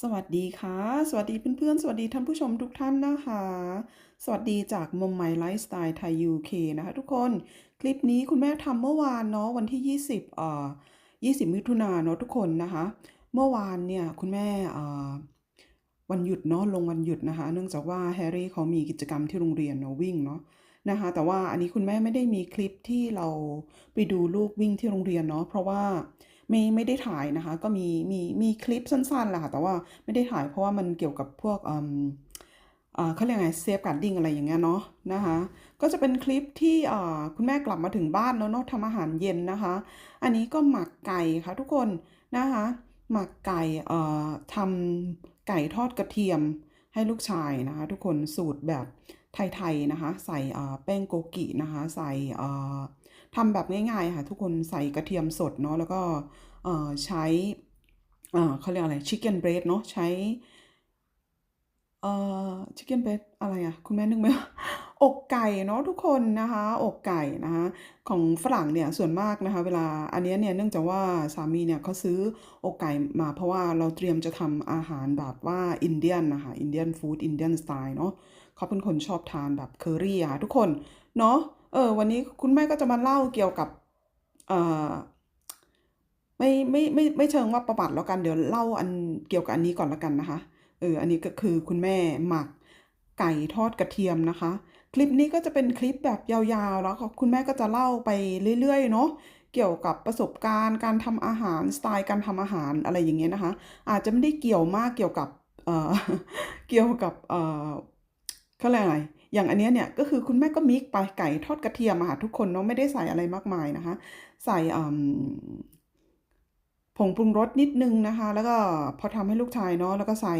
สวัสดีค่ะ สวัสดีเพื่อนๆ สวัสดีท่านผู้ชมทุกท่านนะคะ สวัสดีจากมุมใหม่ไลฟ์สไตล์ไทย UK นะคะทุกคน คลิปนี้คุณแม่ทำเมื่อวานเนาะวันที่ 20เอ่อ20 มิถุนายนเนาะทุกคนนะคะ เมื่อวานเนี่ยคุณแม่เอ่อวันหยุดเนาะลงวันหยุดนะคะ เนื่องจากว่าแฮร์รี่เขามีกิจกรรมที่โรงเรียนเนาะวิ่งเนาะนะคะ แต่ว่าอันนี้คุณแม่ไม่ได้มีคลิปที่เราไปดูลูกวิ่งที่โรงเรียนเนาะเพราะว่า ไม่ไม่ได้ถ่ายนะคะ ก็มีมีมีคลิปสั้นๆแหละค่ะแต่ว่าไม่ได้ถ่ายเพราะว่ามันเกี่ยวกับพวกอืมอ่าเขาเรียกไงเซฟการ์ดดิ้งอะไรอย่างเงี้ยเนาะนะคะก็จะเป็นคลิปที่อ่าคุณแม่กลับมาถึงบ้านแล้วเนาะทำอาหารเย็นนะคะ อันนี้ก็หมักไก่ค่ะทุกคนนะคะหมักไก่เอ่อทำไก่ทอดกระเทียมให้ลูกชายนะคะ ทุกคนสูตรแบบไทยๆนะคะ ใส่แป้งโกกินะคะ ใส่ ทำแบบง่ายๆค่ะทุกคนใส่กระเทียมสดเนาะแล้วก็ใช้เขาเรียกอะไรชิคเก้นเบรดเนาะใช้เอ่อชิคเก้นเบรดอะไรอะคุณแม่นึกไหมอกไก่เนาะทุกคนนะคะอกไก่นะคะของฝรั่งเนี่ยส่วนมากนะคะ เวลาอันนี้เนี่ยเนื่องจากว่าสามีเนี่ยเขาซื้ออกไก่มาเพราะว่าเราเตรียมจะทำอาหารแบบว่าอินเดียนนะคะอินเดียนฟู้ดอินเดียนสไตล์เนาะเขาเป็นคนชอบทานแบบเคอรี่อะค่ะทุกคนเนาะ เออ วันนี้คุณแม่ก็จะมาเล่าเกี่ยวกับเอ่อไม่ไม่ไม่ไม่เชิงว่าประวัติแล้วกันเดี๋ยวเล่าอันเกี่ยวกับอันนี้ก่อนล้วกันนะคะเอออันนี้ก็คือคุณแม่หมักไก่ทอดกระเทียมนะคะ คลิปนี้ก็จะเป็นคลิปแบบยาวๆแล้วคุณแม่ก็จะเล่าไปเรื่อยๆเนาะเกี่ยวกับประสบการณ์การทำอาหารสไตล์การทำอาหารอะไรอย่างเงี้ยนะคะ อาจจะไม่ได้เกี่ยวมากเกี่ยวกับเอ่อเกี่ยวกับเอ่อเขาเรียกอะไร อย่างอันเนี้ยเนี่ยก็คือคุณแม่ก็มิกไปไก่ทอดกระเทียมอะค่ะทุกคนเนาะไม่ได้ใส่อะไรมากมายนะคะ ใส่ผงปรุงรสนิดนึงนะคะ แล้วก็พอทำให้ลูกชายเนาะแล้วก็ใส่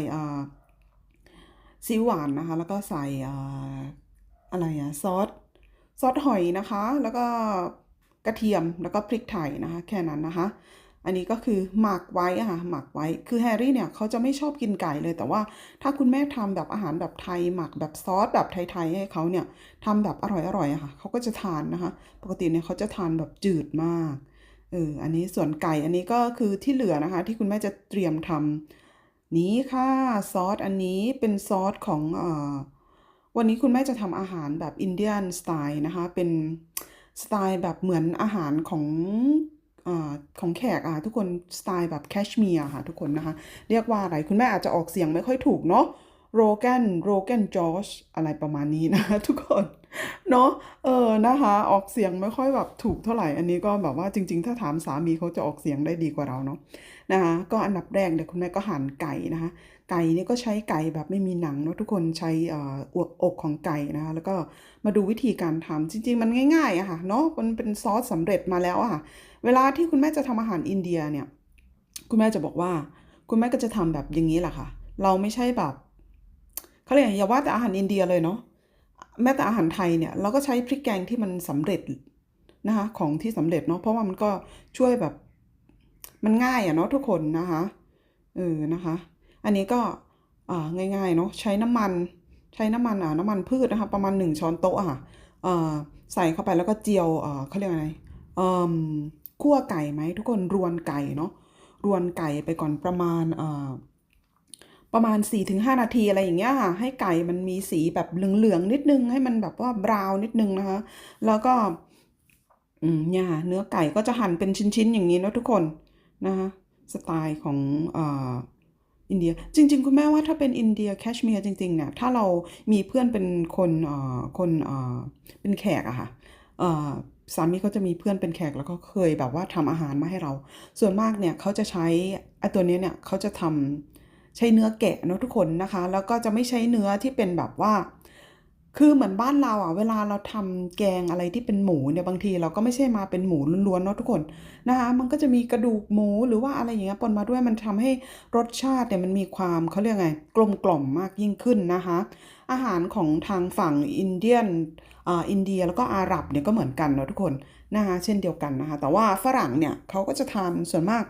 ซีอิ๊วหวานนะคะ แล้วก็ใส่อะไรอะซอสซอสหอยนะคะ แล้วก็กระเทียมแล้วก็พริกไทยนะคะ แค่นั้นนะคะ อันนี้ก็คือหมักไว้อะค่ะหมักไว้ คือแฮร์รี่เนี่ยเขาจะไม่ชอบกินไก่เลย แต่ว่าถ้าคุณแม่ทำแบบอาหารแบบไทย หมักแบบซอสแบบไทยๆให้เขาเนี่ยทำแบบอร่อยๆอะค่ะเขาก็จะทานนะคะ ปกติเนี่ยเขาจะทานแบบจืดมาก เออ อันนี้ส่วนไก่อันนี้ก็คือที่เหลือนะคะ ที่คุณแม่จะเตรียมทำนี้ค่ะซอสอันนี้เป็นซอสของอวันนี้คุณแม่จะทำอาหารแบบอินเดียนสไตล์นะคะ เป็นสไตล์แบบเหมือนอาหารของ ของแขกอะทุกคนสไตล์แบบแคชเมียร์ค่ะทุกคนนะคะ เรียกว่าอะไรคุณแม่อาจจะออกเสียงไม่ค่อยถูกเนาะ โรแกนโรแกนจอชอะไรประมาณนี้นะทุกคนเนาะเออนะคะออกเสียงไม่ค่อยแบบถูกเท่าไหร่ อันนี้ก็แบบว่าจริง ๆ ถ้าถามสามีเขาจะออกเสียงได้ดีกว่าเราเนาะนะคะก็อันดับแรกเดี๋ยวคุณแม่ก็หั่นไก่นะคะ ไก่นี่ก็ใช้ไก่แบบไม่มีหนังเนาะทุกคนใช้อ่าอกอกของไก่นะคะแล้วก็มาดูวิธีการทำจริง ๆ มันง่ายๆอะค่ะเนาะมันเป็นซอสสำเร็จมาแล้วอะค่ะเวลาที่คุณแม่จะทำอาหารอินเดียเนี่ย คุณแม่จะบอกว่า คุณแม่ก็จะทำแบบอย่างนี้แหละค่ะ เราไม่ใช่แบบ เขาเรียกอย่าว่าแต่อาหารอินเดียเลยเนาะแม้แต่อาหารไทยเนี่ยเราก็ใช้พริกแกงที่มันสำเร็จนะคะของที่สำเร็จเนาะเพราะว่ามันก็ช่วยแบบมันง่ายอะเนาะทุกคนนะคะเออนะคะ อันนี้ก็อ่าง่ายๆเนาะใช้น้ำมันใช้น้ำมันอ่าน้ำมันพืชนะคะประมาณหนึ่งช้อนโต๊ะอะค่ะเอ่อใส่เข้าไปแล้วก็เจียวเอ่อเขาเรียกอะไรเอ่อคั่วไก่ไหมทุกคนรวนไก่เนาะรวนไก่ไปก่อนประมาณเอ่อ ประมาณ 4-5 นาทีอะไรอย่างเงี้ยค่ะ ให้ไก่มันมีสีแบบเหลืองๆนิดนึง ให้มันแบบว่าบราวนิดนึงนะคะ แล้วก็อืมเนี่ยเนื้อไก่ก็จะหั่นเป็นชิ้นๆอย่างนี้นะทุกคนนะคะสไตล์ของออินเดียจริง ๆ คุณแม่ว่าถ้าเป็นอินเดียแคชเมียร์จริงๆเนี่ยถ้าเรามีเพื่อนเป็นคนคนเป็นแขกอะค่ะสามีเขาจะมีเพื่อนเป็นแขกแล้วก็เคยแบบว่าทำอาหารมาให้เรา ส่วนมากเนี่ยเขาจะใช้ไอตัวนี้เนี่ยเขาจะทำ ใช้เนื้อแกะเนาะทุกคนนะคะ แล้วก็จะไม่ใช้เนื้อที่เป็นแบบว่า คือเหมือนบ้านเราอะเวลาเราทำแกงอะไรที่เป็นหมูเนี่ยบางทีเราก็ไม่ใช่มาเป็นหมูล้วนๆเนาะทุกคนนะคะ มันก็จะมีกระดูกหมูหรือว่าอะไรอย่างเงี้ยปนมาด้วยมันทำให้รสชาติเนี่ยมันมีความเขาเรียกไงกลมกล่อมมากยิ่งขึ้นนะคะ อาหารของทางฝั่งอินเดียนอ่าอินเดียแล้วก็อาหรับเนี่ยก็เหมือนกันเนาะทุกคนนะคะเช่นเดียวกันนะคะ แต่ว่าฝรั่งเนี่ยเขาก็จะทานส่วนมาก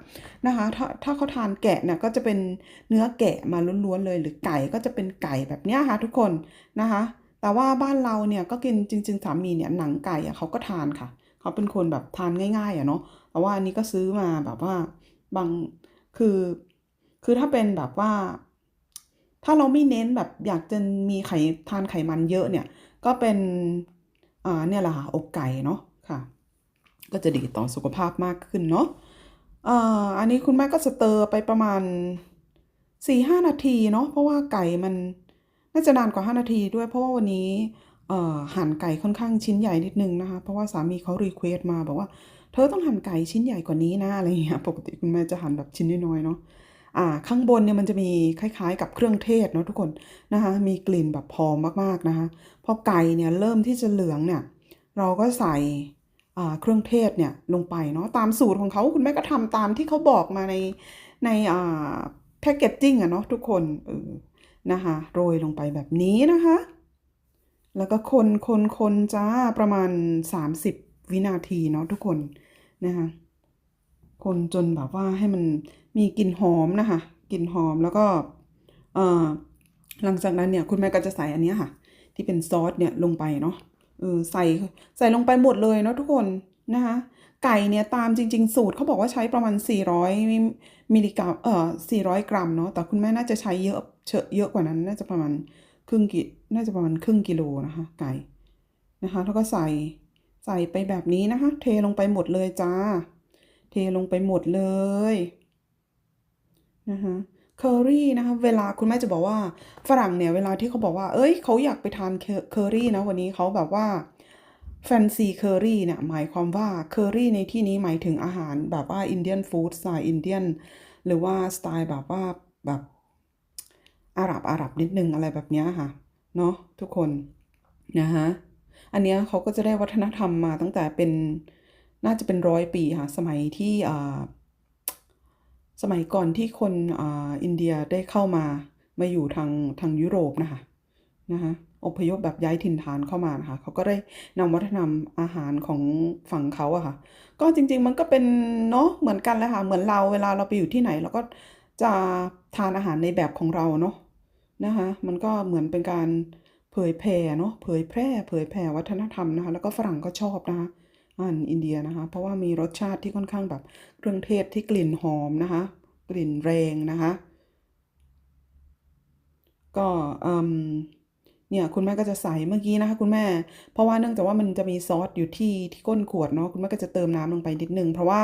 นะคะถ้าถ้าเขาทานแกะเนี่ยก็จะเป็นเนื้อแกะมาล้วนๆเลย หรือไก่ก็จะเป็นไก่แบบเนี้ยค่ะทุกคนนะคะแต่ว่าบ้านเราเนี่ยก็กินจริงๆสามีเนี่ยหนังไก่อะเขาก็ทานค่ะ เขาเป็นคนแบบทานง่ายๆอะเนาะแต่ว่าอันนี้ก็ซื้อมาแบบว่าบางคือ คือถ้าเป็นแบบว่า ถ้าเราไม่เน้นแบบอยากจะมีไขทานไขมันเยอะเนี่ย ก็เป็นอ่าเนี่ยแหละค่ะอกไก่เนาะค่ะ ก็จะดีต่อสุขภาพมากขึ้นเนาะอ่าอันนี้คุณแม่ก็สเตอร์ไปประมาณ4-5นาทีเนาะเพราะว่าไก่มันน่าจะนานกว่า 5 นาทีด้วยเพราะว่าวันนี้เอ่อหั่นไก่ค่อนข้างชิ้นใหญ่นิดนึงนะคะ เพราะว่าสามีเขารีเควสตมาบอกว่า เธอต้องหั่นไก่ชิ้นใหญ่กว่านี้นะอะไรเงี้ยปกติคุณแม่จะหั่นแบบชิ้นน้อยๆเนาะ ข้างบนเนี่ยมันจะมีคล้ายๆ กับเครื่องเทศเนาะทุกคนนะคะมีกลิ่นแบบหอมมากๆนะคะพอไก่เนี่ยเริ่มที่จะเหลืองเนี่ยเราก็ใส่เครื่องเทศเนี่ยลงไปเนาะตามสูตรของเขาคุณแม่ก็ทำตามที่เขาบอกมาในในแพคเกจจิ้งอะเนาะทุกคนเออนะคะโรยลงไปแบบนี้นะคะ แล้วก็คนคนคนจ้าประมาณ 30 วินาทีเนาะทุกคนนะคะ คนจนแบบว่าให้มันมีกลิ่นหอมนะคะกลิ่นหอมแล้วก็เออหลังจากนั้นเนี่ยคุณแม่ก็จะใส่อันนี้ค่ะ ที่เป็นซอสเนี่ยลงไปเนาะเออใส่ใส่ลงไปหมดเลยเนาะทุกคนนะคะไก่เนี่ยตามจริง ๆ สูตรเขาบอกว่าใช้ประมาณ 400 มิลลิกรัมเอ่อ400 กรัมเนาะแต่คุณแม่น่าจะใช้เยอะเชอะเยอะกว่านั้นน่าจะประมาณครึ่งกิน่าจะประมาณครึ่งกิโลนะคะไก่นะคะแล้วก็ใส่ใส่ไปแบบนี้นะคะ เทลงไปหมดเลยจ้า เทลงไปหมดเลยนะคะเคอรี่นะคะเวลาคุณแม่จะบอกว่าฝรั่งเนี่ยเวลาที่เขาบอกว่า เอ้ยเขาอยากไปทานเคอรี่นะวันนี้เขาแบบว่าแฟนซีเคอรี่เนี่ยหมายความว่าเคอรี่ในที่นี้หมายถึงอาหารแบบว่าอินเดียนฟู้ดสไตล์อินเดียนหรือว่าสไตล์แบบว่าแบบอาหรับอาหรับนิดนึงอะไรแบบนี้ค่ะเนาะทุกคนนะคะอันเนี้ยเขาก็จะได้วัฒนธรรมมาตั้งแต่เป็น น่าจะเป็นร้อยปีค่ะ สมัยที่สมัยก่อนที่คนอ,อินเดียได้เข้ามามาอยู่ทางทางยุโรปนะคะนะคะอพยพแบบย้ายถิ่นฐานเข้ามานะคะเขาก็ได้นำวัฒนธรรมอาหารของฝั่งเขาอะค่ะ ก็จริง ๆ มันก็เป็นเนาะเหมือนกันแหละค่ะเหมือนเราเวลาเราไปอยู่ที่ไหนเราก็จะทานอาหารในแบบของเราเนาะนะคะมันก็เหมือนเป็นการเผยแผ่เนาะเผยแพร่เผยแผ่วัฒนธรรมนะคะ แล้วก็ฝรั่งก็ชอบนะคะ หารอินเดียนะคะ เพราะว่ามีรสชาติที่ค่อนข้างแบบเครื่องเทศที่กลิ่นหอมนะคะ กลิ่นแรงนะคะ ก็อืม เนี่ยคุณแม่ก็จะใส่เมื่อกี้นะคะ คุณแม่ เพราะว่าเนื่องจากว่ามันจะมีซอสอยู่ที่ที่ก้นขวดเนาะคุณแม่ก็จะเติมน้ำลงไปนิดนึง เพราะว่า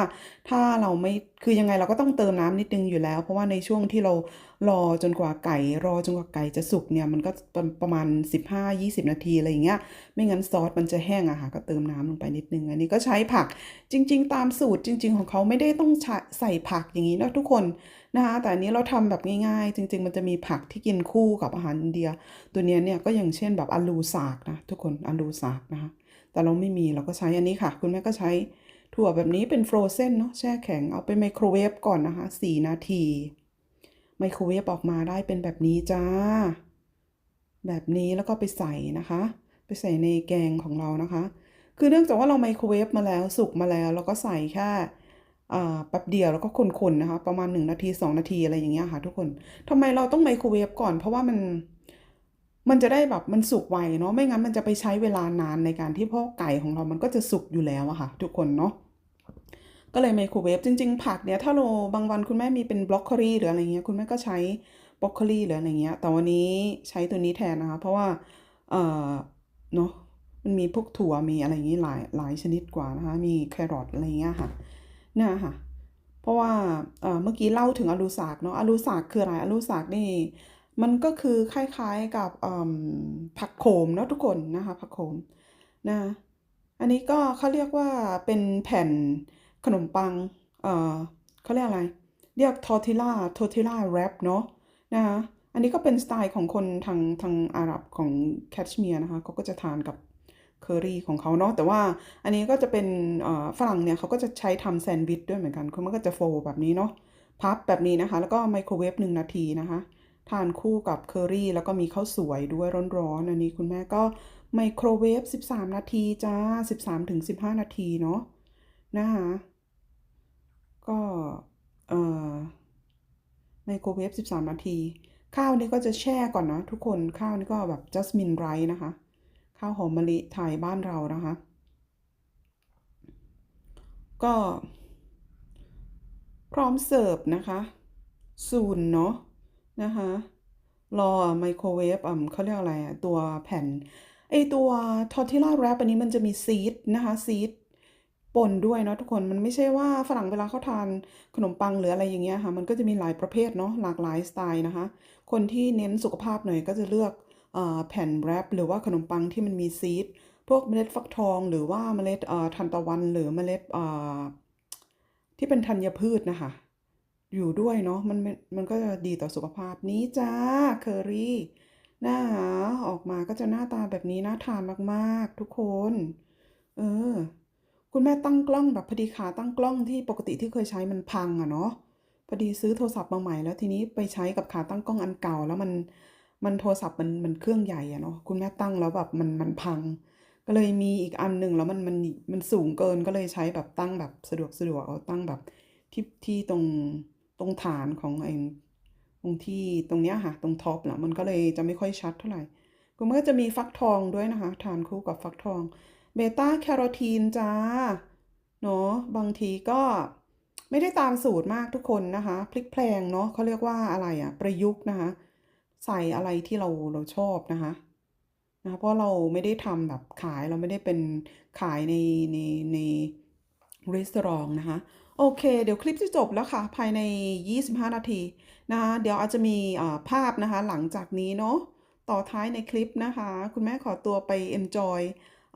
ถ้าเราไม่คือยังไงเราก็ต้องเติมน้ำนิดนึงอยู่แล้ว เพราะว่าในช่วงที่เรารอจนกว่าไก่ รอจนกว่าไก่จะสุกเนี่ยมันก็ประมาณ 15-20 นาทีอะไรอย่างเงี้ยไม่งั้นซอสมันจะแห้งอะค่ะก็เติมน้ำลงไปนิดนึง อันนี้ก็ใช้ผักจริง ๆ ตามสูตรจริง ๆ ของเขาไม่ได้ต้องใช้ใส่ผักอย่างนี้นะทุกคน นะคะแต่อันนี้เราทำแบบง่ายๆ จริง ๆ มันจะมีผักที่กินคู่กับอาหารอินเดีย ตัวเนี้ยเนี่ยก็อย่างเช่นแบบอาลูสากนะทุกคนอาลูสากนะคะแต่เราไม่มีเราก็ใช้อันนี้ค่ะ คุณแม่ก็ใช้ถั่วแบบนี้เป็นฟรอเซนเนาะแช่แข็งเอาไปไมโครเวฟก่อนนะคะ4นาทีไมโครเวฟออกมาได้เป็นแบบนี้จ้า แบบนี้แล้วก็ไปใส่นะคะ ไปใส่ในแกงของเรานะคะ คือเนื่องจากว่าเราไมโครเวฟมาแล้วสุกมาแล้ว เราก็ใส่แค่ แป๊บเดียวแล้วก็คนๆนะคะ ประมาณ 1 นาที 2 นาทีอะไรอย่างเงี้ยค่ะ ทุกคนทำไมเราต้องไมโครเวฟก่อน เพราะว่ามันมันจะได้แบบมันสุกไวเนาะไม่งั้นมันจะไปใช้เวลานานในการที่พอกไก่ของเรามันก็จะสุกอยู่แล้วอะค่ะ ทุกคนเนาะก็เลยไมโครเวฟจริง ๆ ผักเนี่ยถ้าเราบางวันคุณแม่มีเป็นบล็อกโคลีหรืออะไรเงี้ยคุณแม่ก็ใช้บล็อกโคลีหรืออะไรเงี้ยแต่วันนี้ใช้ตัวนี้แทนนะคะ เพราะว่าเออเนาะมันมีพวกถั่วมีอะไรอย่างงี้หลายหลายชนิดกว่านะคะมีแครอทอะไรเงี้ยค่ะ เนี่ยค่ะ เพราะว่าเมื่อกี้เล่าถึงอาลูสากเนาะอาลูสากคืออะไรอาลูสากนี่มันก็คือคล้ายๆกับผักโขมเนาะทุกคนนะคะผักโขมนะอันนี้ก็เขาเรียกว่าเป็นแผ่นขนมปังเออเขาเรียกอะไร เรียกทอร์ติล่าทอร์ติล่าแรปเนาะนะคะอันนี้ก็เป็นสไตล์ของคนทางทางอาหรับของแคชเมียร์นะคะเขาก็จะทานกับ เคอรี่ของเขาเนาะแต่ว่าอันนี้ก็จะเป็นฝรั่งเนี่ยเขาก็จะใช้ทำแซนด์วิชด้วยเหมือนกันคือมันก็จะโฟแบบนี้เนาะพับแบบนี้นะคะ แล้วก็ไมโครเวฟหนึ่งนาทีนะคะ ทานคู่กับเคอรี่แล้วก็มีข้าวสวยด้วยร้อนๆอันนี้คุณแม่ก็ไมโครเวฟ 13 นาทีจ้า 13ถึง15 นาทีเนาะนะคะก็เอ่อไมโครเวฟ 13 นาที ข้าวนี่ก็จะแช่ก่อนนะทุกคนข้าวนี่ก็แบบจัสมินไรซ์นะคะ ข้าวหอมมะลิไทยบ้านเรานะคะ ก็พร้อมเสิร์ฟนะคะ soon เนาะนะคะรอไมโครเวฟอะเขาเรียกอะไรอะตัวแผ่นไอตัวทอร์ติล่าแรปอันนี้มันจะมีซีดนะคะซีดปนด้วยเนาะทุกคนมันไม่ใช่ว่าฝรั่งเวลาเขาทานขนมปังหรืออะไรอย่างเงี้ยค่ะ มันก็จะมีหลายประเภทเนาะหลากหลายสไตล์นะคะ คนที่เน้นสุขภาพหน่อยก็จะเลือก แผ่นแรปหรือว่าขนมปังที่มันมีซีดพวกเมล็ดฟักทองหรือว่าเมล็ดทานตะวันหรือเมล็ดที่เป็นธัญพืชนะคะ อยู่ด้วยเนาะมันมันมันก็จะดีต่อสุขภาพนี้จ้าเคอรี่หน้าหาออกมาก็จะหน้าตาแบบนี้น่าทานมากๆ ทุกคน เออ คุณแม่ตั้งกล้องแบบพอดีขาตั้งกล้องที่ปกติที่เคยใช้มันพังอะเนาะพอดีซื้อโทรศัพท์มาใหม่แล้วทีนี้ไปใช้กับขาตั้งกล้องอันเก่าแล้วมัน มันโทรศัพท์มันมันเครื่องใหญ่อะเนาะคุณแม่ตั้งแล้วแบบมันมันพัง ก็เลยมีอีกอันหนึ่งแล้วมันมันมันสูงเกินก็เลยใช้แบบตั้งแบบสะดวกสะดวกเอาตั้งแบบที่ที่ตรงตรงฐานของไอ้ตรงที่ตรงเนี้ยค่ะตรงท็อปนะมันก็เลยจะไม่ค่อยชัดเท่าไหร่ก็มันก็จะมีฟักทองด้วยนะคะ ทานคู่กับฟักทองเบต้าแคโรทีนจ้าเนาะบางทีก็ไม่ได้ตามสูตรมากทุกคนนะคะ พลิกแพลงเนาะเขาเรียกว่าอะไรอะประยุกต์นะคะ ใส่อะไรที่เราเราชอบนะคะนะคะเพราะเราไม่ได้ทำแบบขายเราไม่ได้เป็นขายในในในรีสอร์ทนะคะโอเค เดี๋ยวคลิปจะจบแล้วค่ะ ภายใน 25 นาทีนะคะเดี๋ยวอาจจะมีอ่าภาพนะคะหลังจากนี้เนาะต่อท้ายในคลิปนะคะ คุณแม่ขอตัวไป enjoy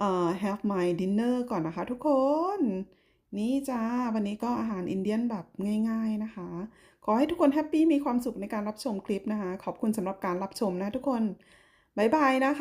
อ่า have my dinner ก่อนนะคะทุกคน นี่จ้า วันนี้ก็อาหารอินเดียนแบบง่ายๆนะคะ ขอให้ทุกคนแฮปปี้มีความสุขในการรับชมคลิปนะคะ ขอบคุณสำหรับการรับชมนะทุกคน บ๊ายบายนะคะ